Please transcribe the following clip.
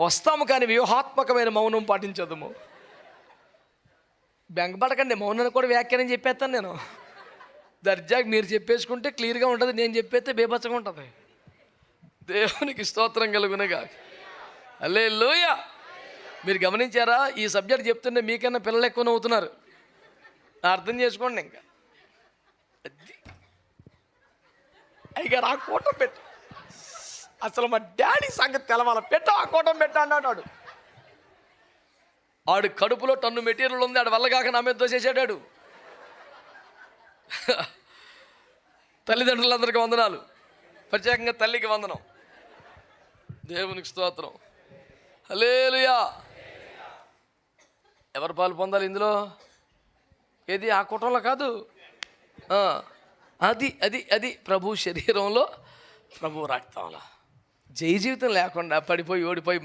వస్తాము కానీ వ్యూహాత్మకమైన మౌనం పాటించదుము. బెంగపడకండి మౌనాన్ని కూడా వ్యాఖ్యానం చెప్పేస్తాను నేను. దర్జాకి మీరు చెప్పేసుకుంటే క్లియర్గా ఉంటుంది నేను చెప్పేస్తే బేబచ్చగా ఉంటుంది. దేవునికి స్తోత్రం కలుగునగా. అల్లే లోయ మీరు గమనించారా? ఈ సబ్జెక్ట్ చెప్తుంటే మీకన్నా పిల్లలు ఎక్కువ నవ్వుతున్నారు. అర్థం చేసుకోండి ఇంకా. అది అయ్యారు పెట్టు. అసలు మా డాడీ సంగతి తెలవాల. పెట్ట ఆ కూటం పెట్ట అన్నాడు ఆడు కడుపులో టన్ను మెటీరియల్ ఉంది ఆడు వల్ల నా మీద దోసేసాడాడు తల్లిదండ్రులందరికీ వందనాలు. ప్రత్యేకంగా తల్లికి వందనం. దేవునికి స్తోత్రం. హలేలుయా ఎవరు పాలు పొందాలి ఇందులో? ఏది? ఆ కుటుంబంలో కాదు. అది అది అది. ప్రభు శరీరంలో ప్రభు రక్తంలో. జయ జీవితం లేకుండా పడిపోయి ఓడిపోయి